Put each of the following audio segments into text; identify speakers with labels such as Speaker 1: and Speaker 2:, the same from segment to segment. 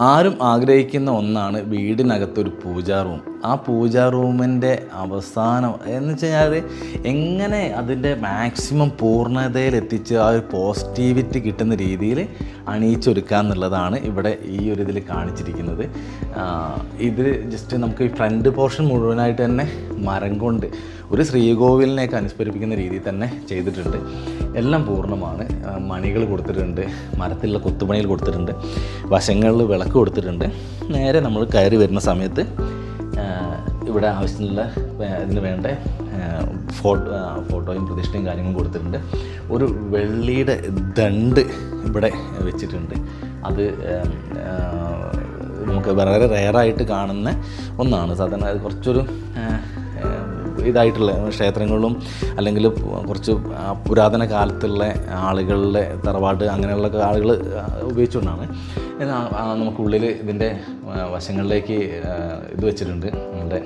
Speaker 1: ആരും ആഗ്രഹിക്കുന്ന ഒന്നാണ് വീടിനകത്തൊരു പൂജാ റൂം. ആ പൂജാ റൂമിന്റെ അവസാനം എന്ന് വെച്ച് കഴിഞ്ഞാൽ എങ്ങനെ അതിന്റെ മാക്സിമം പൂർണതയിൽ എത്തിച്ച് ആ ഒരു പോസിറ്റിവിറ്റി കിട്ടുന്ന രീതിയിൽ അണിയിച്ചൊരുക്കുക എന്നുള്ളതാണ് ഇവിടെ ഈ ഒരു ഇതിൽ കാണിച്ചിരിക്കുന്നത്. ഇത് ജസ്റ്റ് നമുക്ക് ഈ ഫ്രണ്ട് പോർഷൻ മുഴുവനായിട്ട് തന്നെ മരം കൊണ്ട് ഒരു ശ്രീകോവിലിനെയൊക്കെ അനുസ്മരിപ്പിക്കുന്ന രീതിയിൽ തന്നെ ചെയ്തിട്ടുണ്ട്. എല്ലാം പൂർണമാണ്. മണികൾ കൊടുത്തിട്ടുണ്ട്. മരത്തിലുള്ള കൊത്തുപണികൾ കൊടുത്തിട്ടുണ്ട്. വശങ്ങളിൽ വിളക്ക് കൊടുത്തിട്ടുണ്ട്. നേരെ നമ്മൾ കയറി വരുന്ന സമയത്ത് ഇവിടെ ആവശ്യത്തിനുള്ള ഇതിന് വേണ്ട ഫോട്ടോ ഫോട്ടോയും പ്രതിഷ്ഠയും കാര്യങ്ങളും കൊടുത്തിട്ടുണ്ട്. ഒരു വെള്ളിയുടെ ദണ്ട് ഇവിടെ വെച്ചിട്ടുണ്ട്. അത് നമുക്ക് വളരെ റെയറായിട്ട് കാണുന്ന ഒന്നാണ്. സാധാരണ കുറച്ചൊരു ഇതായിട്ടുള്ള ക്ഷേത്രങ്ങളിലും അല്ലെങ്കിൽ കുറച്ച് പുരാതന കാലത്തുള്ള ആളുകളുടെ തറവാട് അങ്ങനെയുള്ള ആളുകൾ ഉപയോഗിച്ചുകൊണ്ടാണ്. നമുക്കുള്ളിൽ ഇതിന്റെ വശങ്ങളിലേക്ക് ഇത് വെച്ചിട്ടുണ്ട്. നമ്മുടെ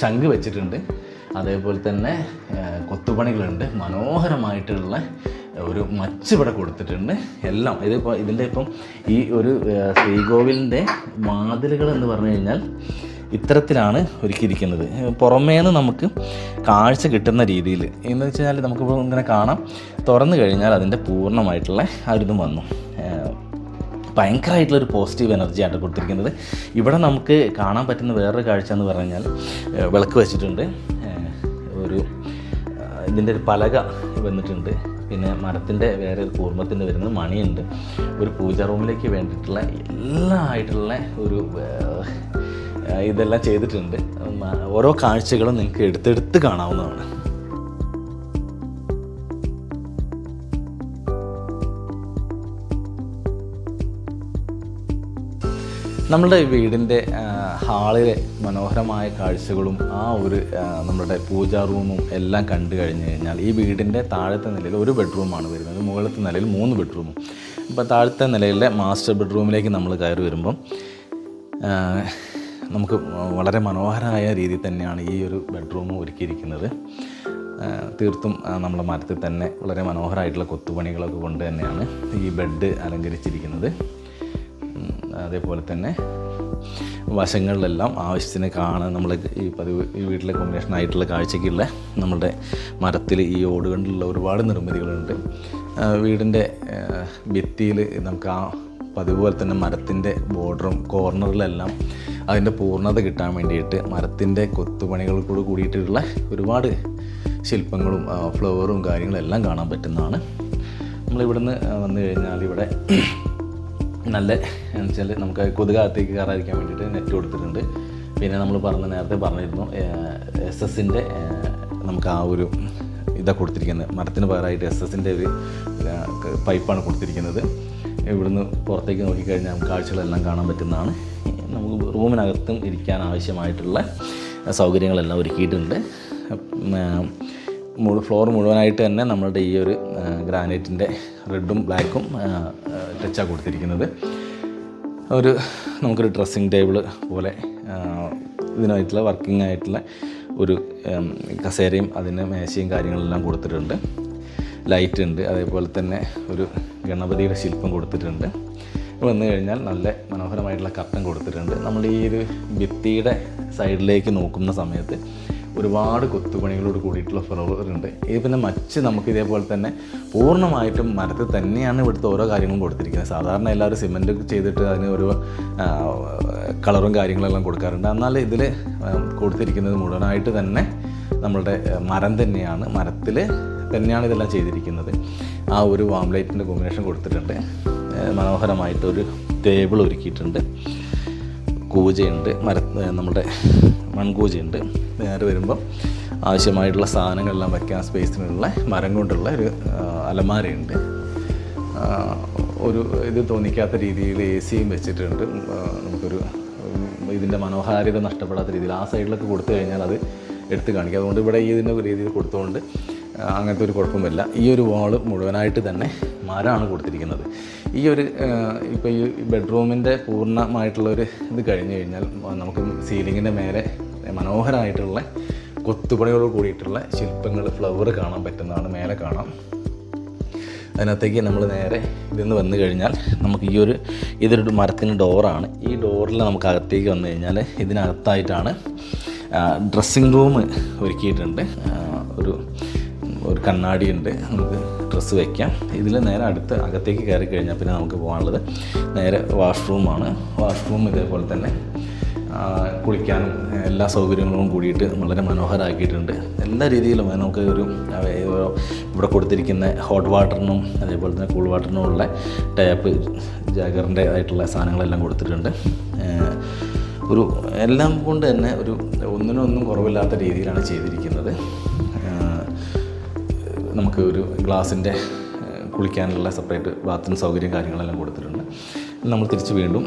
Speaker 1: ശംഖ് വെച്ചിട്ടുണ്ട്. അതേപോലെ തന്നെ കൊത്തുപണികളുണ്ട്. മനോഹരമായിട്ടുള്ള ഒരു മച്ച് ഇവിടെ കൊടുത്തിട്ടുണ്ട്. എല്ലാം ഇതിപ്പോൾ ഇതിന്റെ ഇപ്പം ഈ ഒരു ശ്രീകോവിലിന്റെ വാതിലുകൾ എന്ന് പറഞ്ഞു കഴിഞ്ഞാൽ ഇത്തരത്തിലാണ് ഒരുക്കിയിരിക്കുന്നത്. പുറമേന്ന് നമുക്ക് കാഴ്ച കിട്ടുന്ന രീതിയിൽ. എന്ന് വെച്ച് കഴിഞ്ഞാൽ നമുക്കിപ്പോൾ ഇങ്ങനെ കാണാം. തുറന്നു കഴിഞ്ഞാൽ അതിന്റെ പൂർണമായിട്ടുള്ള ആ ഒരിതും വന്നു. ഭയങ്കരമായിട്ടുള്ളൊരു പോസിറ്റീവ് എനർജിയാണ് കൊടുത്തിരിക്കുന്നത്. ഇവിടെ നമുക്ക് കാണാൻ പറ്റുന്ന വേറൊരു കാഴ്ച എന്ന് പറഞ്ഞു കഴിഞ്ഞാൽ വിളക്ക് വെച്ചിട്ടുണ്ട്. ഒരു ഇതിന്റെ ഒരു പലക വന്നിട്ടുണ്ട്. പിന്നെ മരത്തിന്റെ വേറെ ഒരു കൂർമ്മത്തിന്റെ വരുന്ന മണിയുണ്ട്. ഒരു പൂജ റൂമിലേക്ക് വേണ്ടിയിട്ടുള്ള എല്ലാം ആയിട്ടുള്ള ഒരു ഇതെല്ലാം ചെയ്തിട്ടുണ്ട്. ഓരോ കാഴ്ചകളും നിങ്ങൾക്ക് എടുത്തെടുത്ത് കാണാവുന്നതാണ്. നമ്മളുടെ വീടിന്റെ ഹാളിലെ മനോഹരമായ കാഴ്ചകളും ആ ഒരു നമ്മുടെ പൂജാ റൂമും എല്ലാം കണ്ടു കഴിഞ്ഞ് കഴിഞ്ഞാൽ ഈ വീടിന്റെ താഴത്തെ നിലയിൽ ഒരു ബെഡ്റൂമാണ് വരുന്നത്. മുകളിലത്തെ നിലയിൽ മൂന്ന് ബെഡ്റൂമും. ഇപ്പോൾ താഴത്തെ നിലയിലെ മാസ്റ്റർ ബെഡ്റൂമിലേക്ക് നമ്മൾ കയറി വരുമ്പം നമുക്ക് വളരെ മനോഹരമായ രീതിയിൽ തന്നെയാണ് ഈ ഒരു ബെഡ്റൂം ഒരുക്കിയിരിക്കുന്നത്. തീർത്തും നമ്മുടെ മരത്തിൽ തന്നെ വളരെ മനോഹരമായിട്ടുള്ള കൊത്തുപണികളൊക്കെ കൊണ്ട് തന്നെയാണ് ഈ ബെഡ് അലങ്കരിച്ചിരിക്കുന്നത്. അതേപോലെ തന്നെ വശങ്ങളിലെല്ലാം ആവശ്യത്തിന് കാണാൻ നമ്മൾ ഈ പതിവ് ഈ വീട്ടിലെ കോമ്പിനേഷൻ ആയിട്ടുള്ള കാഴ്ചയ്ക്കുള്ള നമ്മുടെ മരത്തിൽ ഈ ഓട് ഒരുപാട് നിർമ്മിതികളുണ്ട്. വീടിന്റെ ഭിത്തിയിൽ നമുക്ക് ആ പതിവ് പോലെ തന്നെ മരത്തിന്റെ ബോർഡറും കോർണറിലെല്ലാം അതിന്റെ പൂർണത കിട്ടാൻ വേണ്ടിയിട്ട് മരത്തിന്റെ കൊത്തുപണികൾ കൂടി കൂടിയിട്ടുള്ള ഒരുപാട് ശില്പങ്ങളും ഫ്ലവറും കാര്യങ്ങളും എല്ലാം കാണാൻ പറ്റുന്നതാണ്. നമ്മളിവിടുന്ന് വന്നു കഴിഞ്ഞാൽ ഇവിടെ നല്ല എന്ന് വെച്ചാൽ നമുക്ക് കൊതുകാകത്തേക്ക് കയറാതിരിക്കാൻ വേണ്ടിയിട്ട് നെറ്റ് കൊടുത്തിട്ടുണ്ട്. പിന്നെ നമ്മൾ പറഞ്ഞ നേരത്തെ പറഞ്ഞിരുന്നു എസ് എസിന്റെ നമുക്ക് ആ ഒരു ഇതാണ് കൊടുത്തിരിക്കുന്നത്. മരത്തിന് പകരമായിട്ട് എസ് എസിന്റെ ഒരു പൈപ്പാണ് കൊടുത്തിരിക്കുന്നത്. ഇവിടുന്ന് പുറത്തേക്ക് നോക്കിക്കഴിഞ്ഞാൽ നമുക്ക് കാഴ്ചകളെല്ലാം കാണാൻ പറ്റുന്നതാണ്. നമുക്ക് റൂമിനകത്തും ഇരിക്കാൻ ആവശ്യമായിട്ടുള്ള സൗകര്യങ്ങളെല്ലാം ഒരുക്കിയിട്ടുണ്ട്. മുഴു ഫ്ലോർ മുഴുവനായിട്ട് തന്നെ നമ്മളുടെ ഈ ഒരു ഗ്രാനൈറ്റിന്റെ റെഡും ബ്ലാക്കും ടച്ചാണ് കൊടുത്തിരിക്കുന്നത്. ഒരു നമുക്കൊരു ഡ്രസ്സിങ് ടേബിൾ പോലെ ഇതിനായിട്ടുള്ള വർക്കിംഗ് ആയിട്ടുള്ള ഒരു കസേരയും അതിന് മേശയും കാര്യങ്ങളെല്ലാം കൊടുത്തിട്ടുണ്ട്. ലൈറ്റ് ഉണ്ട് അതേപോലെ തന്നെ ഒരു ഗണപതിയുടെ ശില്പം കൊടുത്തിട്ടുണ്ട്. വന്നു കഴിഞ്ഞാൽ നല്ല മനോഹരമായിട്ടുള്ള കർട്ടൻ കൊടുത്തിട്ടുണ്ട്. നമ്മൾ ഈ ഒരു ഭിത്തിയുടെ സൈഡിലേക്ക് നോക്കുന്ന സമയത്ത് ഒരുപാട് കൊത്തുപണികളോട് കൂടിയിട്ടുള്ള ഫ്ലവർ ഉണ്ട്. ഇത് പിന്നെ മച്ച് നമുക്ക് ഇതേപോലെ തന്നെ പൂർണമായിട്ടും മരത്തിൽ തന്നെയാണ് ഇവിടുത്തെ ഓരോ കാര്യങ്ങളും കൊടുത്തിരിക്കുന്നത്. സാധാരണ എല്ലാവരും സിമെന്റ് ചെയ്തിട്ട് അതിന് ഒരു കളറും കാര്യങ്ങളെല്ലാം കൊടുക്കാറുണ്ട്. എന്നാൽ ഇതിൽ കൊടുത്തിരിക്കുന്നത് മുഴുവനായിട്ട് തന്നെ നമ്മളുടെ മരം തന്നെയാണ്. മരത്തിൽ തന്നെയാണ് ഇതെല്ലാം ചെയ്തിരിക്കുന്നത്. ആ ഒരു വാംലൈറ്റിന്റെ കോമ്പിനേഷൻ കൊടുത്തിട്ടുണ്ട്. മനോഹരമായിട്ടൊരു ടേബിൾ ഒരുക്കിയിട്ടുണ്ട്. കൂജയുണ്ട് മര നമ്മുടെ മൺകൂജയുണ്ട് നേരെ വരുമ്പം ആവശ്യമായിട്ടുള്ള സാധനങ്ങളെല്ലാം വയ്ക്കാൻ സ്പേസിനുള്ള മരം കൊണ്ടുള്ള ഒരു അലമാരയുണ്ട്. ഒരു ഇത് തോന്നിക്കാത്ത രീതിയിൽ എ സിയും വെച്ചിട്ടുണ്ട്. നമുക്കൊരു ഇതിന്റെ മനോഹാരിത നഷ്ടപ്പെടാത്ത രീതിയിൽ ആ സൈഡിലൊക്കെ കൊടുത്തു കഴിഞ്ഞാൽ അത് എടുത്ത് കാണിക്കുക അതുകൊണ്ട് ഇവിടെ ഈ ഇതിന്റെ രീതിയിൽ കൊടുത്തുകൊണ്ട് അങ്ങനത്തെ ഒരു കുഴപ്പമില്ല ഈ ഒരു വാൾ മുഴുവനായിട്ട് തന്നെ മരമാണ് കൊടുത്തിരിക്കുന്നത്. ഈ ഒരു ഇപ്പോൾ ഈ ബെഡ്റൂമിന്റെ പൂർണമായിട്ടുള്ളൊരു ഇത് കഴിഞ്ഞു കഴിഞ്ഞാൽ നമുക്ക് സീലിങ്ങിന്റെ മേലെ മനോഹരമായിട്ടുള്ള കൊത്തുപണികളോട് കൂടിയിട്ടുള്ള ശില്പങ്ങൾ ഫ്ലവർ കാണാൻ പറ്റുന്നതാണ് മേലെ കാണാം. അതിനകത്തേക്ക് നമ്മൾ നേരെ ഇതിന്ന് വന്നു കഴിഞ്ഞാൽ നമുക്ക് ഈ ഒരു ഇതൊരു മരത്തിന്റെ ഡോറാണ്. ഈ ഡോറിൽ നമുക്ക് അകത്തേക്ക് വന്നു കഴിഞ്ഞാൽ ഇതിനകത്തായിട്ടാണ് ഡ്രസ്സിങ് റൂം ഒരുക്കിയിട്ടുണ്ട്. ഒരു ഒരു കണ്ണാടി ഉണ്ട്. നമുക്ക് ഡ്രസ്സ് വയ്ക്കാം ഇതിൽ നേരെ അടുത്ത് അകത്തേക്ക് കയറി കഴിഞ്ഞാൽ പിന്നെ നമുക്ക് പോകാനുള്ളത്. നേരെ വാഷ്റൂമാണ് വാഷ്റൂം ഇതേപോലെ തന്നെ കുളിക്കാനും എല്ലാ സൗകര്യങ്ങളും കൂടിയിട്ട് വളരെ മനോഹരമാക്കിയിട്ടുണ്ട് എല്ലാ രീതിയിലും നമുക്ക് ഒരു ഇവിടെ കൊടുത്തിരിക്കുന്ന ഹോട്ട് വാട്ടറിനും അതേപോലെ തന്നെ കൂൾ വാട്ടറിനും ഉള്ള ടാപ്പ് ജാഗറിന്റെ ആയിട്ടുള്ള സാധനങ്ങളെല്ലാം കൊടുത്തിട്ടുണ്ട്. ഒരു എല്ലാം കൊണ്ട് തന്നെ ഒരു ഒന്നിനൊന്നും കുറവില്ലാത്ത രീതിയിലാണ് ചെയ്തിരിക്കുന്നത്. നമുക്ക് ഒരു ഗ്ലാസിന്റെ കുളിക്കാനുള്ള സെപ്പറേറ്റ് ബാത്റൂം സൗകര്യം കാര്യങ്ങളെല്ലാം കൊടുത്തിട്ടുണ്ട്. നമ്മൾ തിരിച്ച് വീണ്ടും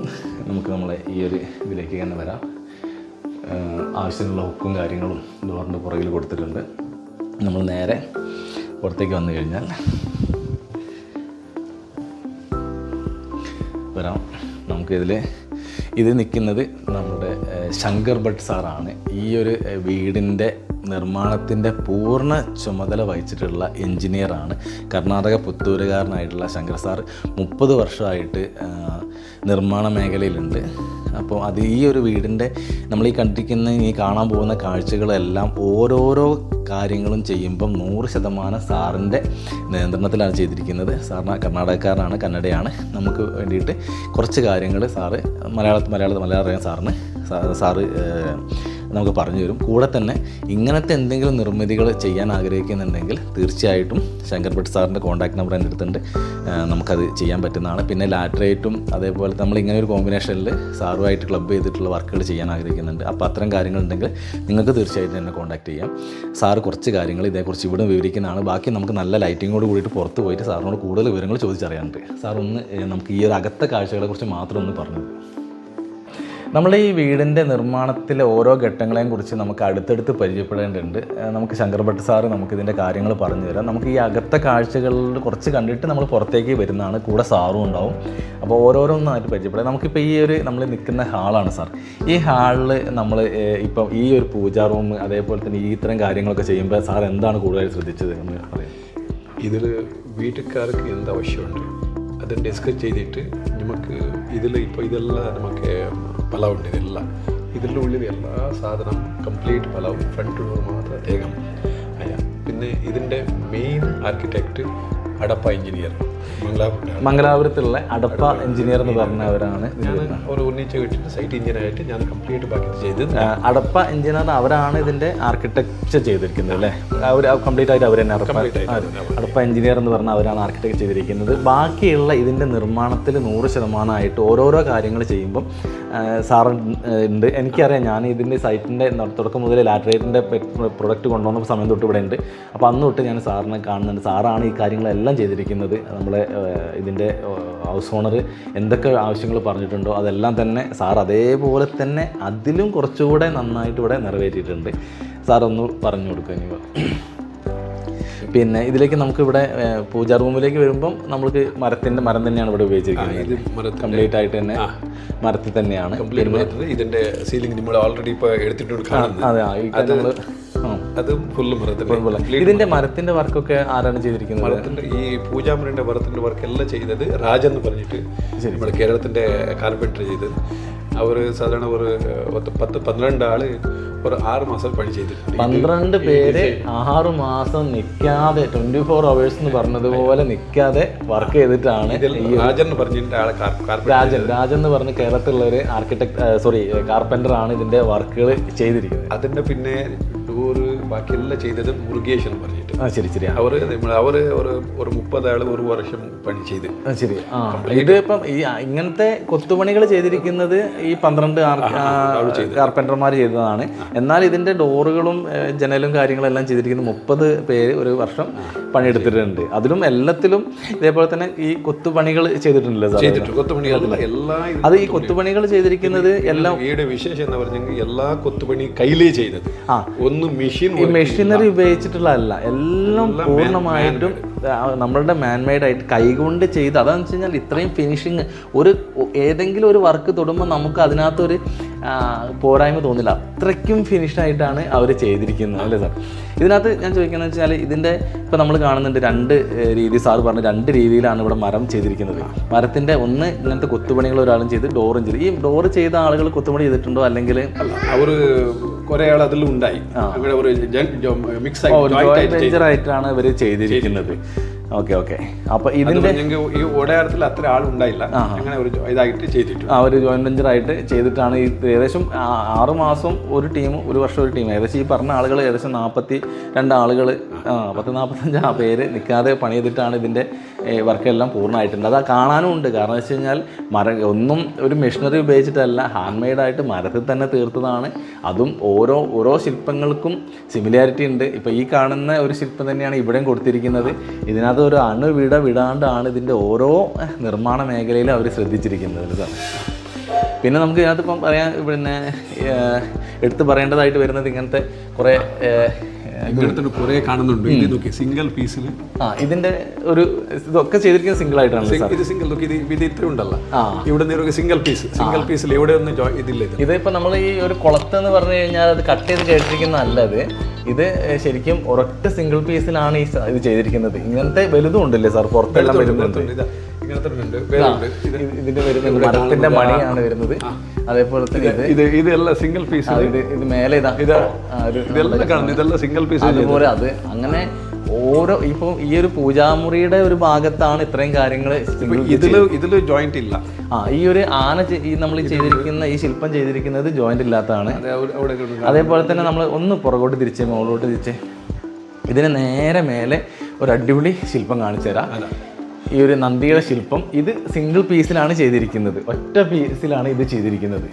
Speaker 1: നമുക്ക് നമ്മളെ ഈ ഒരു ഇതിലേക്ക് തന്നെ വരാം. ആവശ്യത്തിനുള്ള ഹുക്കും കാര്യങ്ങളും ഡോറിന്റെ പുറകിൽ കൊടുത്തിട്ടുണ്ട്. നമ്മൾ നേരെ പുറത്തേക്ക് വന്നു കഴിഞ്ഞാൽ വരാം. നമുക്കിതിൽ ഇത് നിൽക്കുന്നത് നമ്മുടെ ശങ്കർ ഭട്ട് സാറാണ്. ഈ ഒരു വീടിന്റെ നിർമ്മാണത്തിന്റെ പൂർണ ചുമതല വഹിച്ചിട്ടുള്ള എഞ്ചിനീയറാണ് കർണാടക പുത്തൂരുകാരനായിട്ടുള്ള ശങ്കർ സാർ മുപ്പത് വർഷമായിട്ട് നിർമ്മാണ മേഖലയിലുണ്ട്. അപ്പോൾ അത് ഈ ഒരു വീടിന്റെ നമ്മൾ ഈ കണ്ടിരിക്കുന്ന ഈ കാണാൻ പോകുന്ന കാഴ്ചകളെല്ലാം ഓരോരോ കാര്യങ്ങളും ചെയ്യുമ്പം നൂറ് ശതമാനം സാറിന്റെ നിയന്ത്രണത്തിലാണ് ചെയ്തിരിക്കുന്നത്. സാറിന് കർണാടകക്കാരനാണ് കന്നഡയാണ്. നമുക്ക് വേണ്ടിയിട്ട് കുറച്ച് കാര്യങ്ങൾ സാറ് മലയാളത്തിൽ മലയാളത്തിൽ മലയാളം അറിയാൻ സാറിന് സാറ് നമുക്ക് പറഞ്ഞു തരും. കൂടെ തന്നെ ഇങ്ങനത്തെ എന്തെങ്കിലും നിർമ്മിതികൾ ചെയ്യാൻ ആഗ്രഹിക്കുന്നുണ്ടെങ്കിൽ തീർച്ചയായിട്ടും ശങ്കർ ഭട്ട് സാറിന്റെ കോൺടാക്ട് നമ്പർ എന്റെ അടുത്തുണ്ട്. നമുക്കത് ചെയ്യാൻ പറ്റുന്നതാണ്. പിന്നെ ലാറ്ററേറ്റും അതേപോലെ നമ്മൾ ഇങ്ങനെ ഒരു കോമ്പിനേഷനിൽ സാറുമായിട്ട് ക്ലബ്ബ് ചെയ്തിട്ടുള്ള വർക്കുകൾ ചെയ്യാൻ ആഗ്രഹിക്കുന്നുണ്ട്. അപ്പോൾ അത്തരം കാര്യങ്ങളുണ്ടെങ്കിൽ നിങ്ങൾക്ക് തീർച്ചയായിട്ടും എന്നെ കോൺടാക്ട് ചെയ്യാം. സാറ് കുറച്ച് കാര്യങ്ങൾ ഇതേക്കുറിച്ച് ഇവിടെ വിവരിക്കുന്നതാണ്. ബാക്കി നമുക്ക് നല്ല ലൈറ്റിങ്ങോട് കൂടിയിട്ട് പുറത്ത് പോയിട്ട് സാറിനോട് കൂടുതൽ വിവരങ്ങൾ ചോദിച്ചറിയാനുണ്ട്. സാർ ഒന്ന് നമുക്ക് ഈ ഒരു അകത്ത കാഴ്ചകളെക്കുറിച്ച് മാത്രം ഒന്ന് പറഞ്ഞു. നമ്മൾ ഈ വീടിന്റെ നിർമ്മാണത്തിലെ ഓരോ ഘട്ടങ്ങളെയും കുറിച്ച് നമുക്ക് അടുത്തടുത്ത് പരിചയപ്പെടേണ്ടതുണ്ട്. നമുക്ക് ശങ്കർ ഭട്ട് സാറ് നമുക്ക് ഇതിന്റെ കാര്യങ്ങൾ പറഞ്ഞു തരാം. നമുക്ക് ഈ അകത്തെ കാഴ്ചകളിൽ കുറച്ച് കണ്ടിട്ട് നമ്മൾ പുറത്തേക്ക് വരുന്നതാണ്. കൂടെ സാറും ഉണ്ടാവും. അപ്പോൾ ഓരോരോന്നായിട്ട് പരിചയപ്പെടാം. നമുക്കിപ്പോൾ ഈ ഒരു നമ്മൾ നിൽക്കുന്ന ഹാളാണ് സാർ. ഈ ഹാളിൽ നമ്മൾ ഇപ്പം ഈ ഒരു പൂജാ റൂം അതേപോലെ തന്നെ ഈ ഇത്തരം കാര്യങ്ങളൊക്കെ ചെയ്യുമ്പോൾ സാർ എന്താണ് കൂടുതലായി ശ്രദ്ധിച്ചത് എന്ന് പറയാം
Speaker 2: ഇതിൽ വീട്ടുകാർക്ക് എന്താവശ്യമുണ്ട് അത് ഡിസ്കസ് ചെയ്തിട്ട് നമുക്ക് ഇതിൽ ഇപ്പോൾ ഇതെല്ലാം നമുക്ക് പലാവുണ്ട് ഇതെല്ലാം. ഇതിന്റെ ഉള്ളിൽ എല്ലാ സാധനം കംപ്ലീറ്റ് പലാവും. ഫ്രണ്ട് ഡോർ മാത്രം അദ്ദേഹം അയ്യാ പിന്നെ ഇതിന്റെ മെയിൻ ആർക്കിടെക്റ്റ് അടപ്പ എഞ്ചിനീയർ
Speaker 1: മംഗലാപുരത്തുള്ള അടപ്പ എഞ്ചിനീയർ എന്ന് പറഞ്ഞവരാണ്
Speaker 2: ഒരു സൈറ്റ് എഞ്ചിനീയറായിട്ട് ഞാൻ കംപ്ലീറ്റ് ചെയ്ത്
Speaker 1: അടപ്പ എഞ്ചിനീയർ അവരാണ് ഇതിന്റെ ആർക്കിടെക്ചർ ചെയ്തിരിക്കുന്നത് അല്ലേ? അവർ കംപ്ലീറ്റ് ആയിട്ട് അവർ തന്നെ അടപ്പ. അടപ്പ എഞ്ചിനീയർ എന്ന് പറഞ്ഞാൽ അവരാണ് ആർക്കിടെക്ട് ചെയ്തിരിക്കുന്നത്. ബാക്കിയുള്ള ഇതിന്റെ നിർമ്മാണത്തിൽ നൂറ് ശതമാനമായിട്ട് ഓരോരോ കാര്യങ്ങൾ ചെയ്യുമ്പം സാറ് ഉണ്ട്. എനിക്കറിയാം ഞാൻ ഇതിന്റെ സൈറ്റിന്റെ തുടക്കം മുതൽ ലാറ്ററേറ്റിന്റെ പ്രൊഡക്റ്റ് കൊണ്ടുവന്ന സമയം തൊട്ട് ഇവിടെ ഉണ്ട്. അപ്പോൾ അന്ന് തൊട്ട് ഞാൻ സാറിനെ കാണുന്നുണ്ട്. സാറാണ് ഈ കാര്യങ്ങളെല്ലാം ചെയ്തിരിക്കുന്നത്. നമ്മളെ ഇതിന്റെ ഹൗസ് ഓണർ എന്തൊക്കെ ആവശ്യങ്ങൾ പറഞ്ഞിട്ടുണ്ടോ അതെല്ലാം തന്നെ സാർ അതേപോലെ തന്നെ അതിലും കുറച്ചുകൂടെ നന്നായിട്ട് ഇവിടെ നിറവേറ്റിയിട്ടുണ്ട്. സാർ ഒന്ന് പറഞ്ഞു കൊടുക്കുക ഇനി പിന്നെ ഇതിലേക്ക് നമുക്ക് ഇവിടെ പൂജാ റൂമിലേക്ക് വരുമ്പം നമുക്ക് മരത്തിന്റെ മരം തന്നെയാണ് ഇവിടെ ഉപയോഗിച്ചിരിക്കുന്നത്. കംപ്ലീറ്റ് ആയിട്ട് തന്നെ മരത്തിൽ തന്നെയാണ്.
Speaker 2: ഇതിന്റെ സീലിംഗ് നമ്മൾ ഓൾറെഡി ഇപ്പോൾ എടുത്തിട്ടുണ്ട്
Speaker 1: അതെ നമ്മൾ
Speaker 2: അതും ഫുള്ള് മരത്തിന്റെ
Speaker 1: ഇതിന്റെ മരത്തിന്റെ. വർക്കൊക്കെ ആരാണ് ചെയ്തിരിക്കുന്നത്?
Speaker 2: മരത്തിന്റെ ഈ പൂജാമരന്റെ മരത്തിന്റെ വർക്ക് എല്ലാം ചെയ്തത് രാജൻ എന്ന് പറഞ്ഞിട്ട് നമ്മുടെ കേരളത്തിന്റെ കാർപ്പന്റർ ചെയ്തത്. അവർ സാധാരണ ഒരു പത്ത് പന്ത്രണ്ട് ആൾ ഒരു ആറ് മാസം പണി ചെയ്തിട്ടുണ്ട്.
Speaker 1: പന്ത്രണ്ട് പേര് ആറ് മാസം നിൽക്കാതെ ട്വന്റി ഫോർ അവേഴ്സ് എന്ന് പറഞ്ഞതുപോലെ നിൽക്കാതെ വർക്ക് ചെയ്തിട്ടാണ്
Speaker 2: രാജൻ എന്ന് പറഞ്ഞിട്ട് ആളെ
Speaker 1: രാജൻ രാജൻ എന്ന് പറഞ്ഞ കേരളത്തിലുള്ള ഒരു ആർക്കിടെക്ട് സോറി കാർപ്പന്റർ ആണ് ഇതിന്റെ വർക്കുകൾ ചെയ്തിരിക്കുന്നത്.
Speaker 2: അതിന്റെ പിന്നെ ബാക്കിയെല്ലാം ചെയ്തത് മുരുകേശൻ എന്ന് അവർ അവർ ഒരു മുപ്പത് ആൾ ഒരു വർഷം പണി ചെയ്ത്.
Speaker 1: ശരി. ആ ഇത് ഇപ്പം ഈ ഇങ്ങനത്തെ കൊത്തുപണികൾ ചെയ്തിരിക്കുന്നത് ഈ പന്ത്രണ്ട് കാർപ്പന്റർമാർ ചെയ്തതാണ്. എന്നാൽ ഇതിന്റെ ഡോറുകളും ജനലും കാര്യങ്ങളും എല്ലാം ചെയ്തിരിക്കുന്ന മുപ്പത് പേര് ഒരു വർഷം പണിയെടുത്തിട്ടുണ്ട്. അതിലും എല്ലാത്തിലും ഇതേപോലെ തന്നെ ഈ കൊത്തുപണികൾ ചെയ്തിട്ടുണ്ടല്ലോ അത് ഈ കൊത്തുപണികൾ ചെയ്തിരിക്കുന്നത് എല്ലാം
Speaker 2: വിശേഷം എന്ന് പറഞ്ഞെങ്കിൽ എല്ലാ കൊത്തുപണി കയ്യിലേ ചെയ്തത്.
Speaker 1: ആ.
Speaker 2: ഒന്ന് മെഷീൻ
Speaker 1: മെഷീനറി ഉപയോഗിച്ചിട്ടുള്ളതല്ല എല്ലാം പൂർണമായിട്ടും നമ്മളുടെ മാൻമെയ്ഡ് ആയിട്ട് കൈകൊണ്ട് ചെയ്ത്. അതാന്ന് വെച്ച് കഴിഞ്ഞാൽ ഇത്രയും ഫിനിഷിങ് ഒരു ഏതെങ്കിലും ഒരു വർക്ക് തൊടുമ്പോൾ നമുക്ക് അതിനകത്തൊരു പോരായ്മ തോന്നില്ല. അത്രയ്ക്കും ഫിനിഷ് ആയിട്ടാണ് അവർ ചെയ്തിരിക്കുന്നത് അല്ലേ സാർ ഇതിനകത്ത് ഞാൻ ചോദിക്കുന്നത് വെച്ചാൽ ഇതിന്റെ ഇപ്പോൾ നമ്മൾ കാണുന്നുണ്ട് രണ്ട് രീതി. സാർ പറഞ്ഞ രണ്ട് രീതിയിലാണ് ഇവിടെ മരം ചെയ്തിരിക്കുന്നത്. മരത്തിന്റെ ഒന്ന് ഇങ്ങനത്തെ കൊത്തുപണികൾ ഒരാളും ചെയ്ത് ഡോറും ചെയ്ത്. ഈ ഡോറ് ചെയ്ത ആളുകൾ കൊത്തുപണി ചെയ്തിട്ടുണ്ടോ? അല്ലെങ്കിൽ
Speaker 2: അല്ല അവർ കുറേ ആൾ അതിൽ ഉണ്ടായി അങ്ങനെ ഒരു മിക്സ്
Speaker 1: ആയിട്ടാണ് ഇവർ ചെയ്തിരിക്കുന്നത്. Okay okay. അപ്പോൾ
Speaker 2: ഇതിന്റെ ഈ ഓടയാരത്തിൽ അത്ര ആളുണ്ടായില്ല. അങ്ങനെ ഒരു ഇതായിട്ട് ചെയ്തിട്ടു.
Speaker 1: ആ ഒരു ജോയിന്റ് വെഞ്ചർ ആയിട്ട് ചെയ്തിട്ടാണ് ഈ ഏകദേശം ആറുമാസം ആറ് മാസം ഒരു ടീം ഒരു വർഷം ഒരു ടീം ഏകദേശം ഈ പറഞ്ഞ ആളുകൾ ഏകദേശം നാൽപ്പത്തി രണ്ട് ആളുകൾ പത്ത് നാൽപ്പത്തഞ്ച് ആ പേര് നിൽക്കാതെ പണി ചെയ്തിട്ടാണ് ഇതിന്റെ വർക്കെല്ലാം പൂർണമായിട്ടുണ്ട്. അത് കാണാനും ഉണ്ട്. കാരണം വെച്ച് കഴിഞ്ഞാൽ മര ഒന്നും ഒരു മെഷീനറി ഉപയോഗിച്ചിട്ടല്ല. ഹാൻഡ് മെയ്ഡായിട്ട് മരത്തിൽ തന്നെ തീർത്തതാണ്. അതും ഓരോ ഓരോ ശില്പങ്ങൾക്കും സിമിലാരിറ്റി ഉണ്ട്. ഇപ്പോൾ ഈ കാണുന്ന ഒരു ശില്പം തന്നെയാണ് ഇവിടെയും കൊടുത്തിരിക്കുന്നത്. ഇതിനകത്ത് ഒരു അണുവിട വിടാണ്ടാണ് ഇതിന്റെ ഓരോ നിർമ്മാണ മേഖലയിലും അവർ ശ്രദ്ധിച്ചിരിക്കുന്നത് കേട്ടോ. പിന്നെ നമുക്ക് ഇതിനകത്ത് ഇപ്പം പറയാൻ പിന്നെ എടുത്തു പറയേണ്ടതായിട്ട് വരുന്നത് ഇങ്ങനത്തെ കുറേ
Speaker 2: കുറേ കാണുന്നുണ്ട്. സിംഗിൾ പീസിൽ
Speaker 1: ആ ഇതിന്റെ ഒരു ഇതൊക്കെ ചെയ്തിരിക്കുന്നത് സിംഗിൾ ആയിട്ടാണ്
Speaker 2: ഇത് സിംഗിൾ ഇത് ഇത് ഇത്ര ഉണ്ടല്ലോ. ഇവിടെ നിന്ന് സിംഗിൾ പീസ് സിംഗിൾ പീസിൽ എവിടെ ഒന്നും ഇതില്ല
Speaker 1: ഇതിപ്പോ നമ്മൾ ഈ ഒരു കുളത്ത് എന്ന് പറഞ്ഞു കഴിഞ്ഞാൽ അത് കട്ട് ചെയ്ത് കേട്ടിരിക്കുന്ന ഇത്. ഇത് ശരിക്കും ഒരൊറ്റ സിംഗിൾ പീസിലാണ് ഈ ഇത് ചെയ്തിരിക്കുന്നത്. ഇങ്ങനത്തെ വലുതും ഉണ്ടല്ലേ സാർ? പുറത്തെല്ലാം വരുന്നുണ്ട്. ഇതിന്റെ വരുന്നത് മരത്തിന്റെ മണിയാണ് വരുന്നത്. അതേപോലെ തന്നെ ഇത്
Speaker 2: ഇത്. ഇതെല്ലാം സിംഗിൾ പീസ്
Speaker 1: ഇത്. ഇത് മേലെ ഇതാ.
Speaker 2: ഇതെല്ലാം ഇതെല്ലാം സിംഗിൾ പീസ്
Speaker 1: അതുപോലെ അത്. അങ്ങനെ ഓരോ ഇപ്പൊ ഈ ഒരു പൂജാമുറിയുടെ ഒരു ഭാഗത്താണ് ഇത്രയും കാര്യങ്ങൾ
Speaker 2: ഇതിൽ ഇതിൽ ജോയിന്റ് ഇല്ല.
Speaker 1: ആ ഈ ഒരു ആന ഈ നമ്മൾ ചെയ്തിരിക്കുന്ന ഈ ശില്പം ചെയ്തിരിക്കുന്നത് ജോയിന്റ് ഇല്ലാത്തതാണ്. അതേപോലെ തന്നെ നമ്മൾ ഒന്ന് പുറകോട്ട് തിരിച്ച് മുകളിലോട്ട് തിരിച്ച് ഇതിന് നേരെ മേലെ ഒരു അടിപൊളി ശില്പം കാണിച്ചു തരാം. ഈ ഒരു നന്ദിയുടെ ശില്പം. ഇത് സിംഗിൾ പീസിലാണ് ചെയ്തിരിക്കുന്നത്. ഒറ്റ പീസിലാണ് ഇത് ചെയ്തിരിക്കുന്നത്.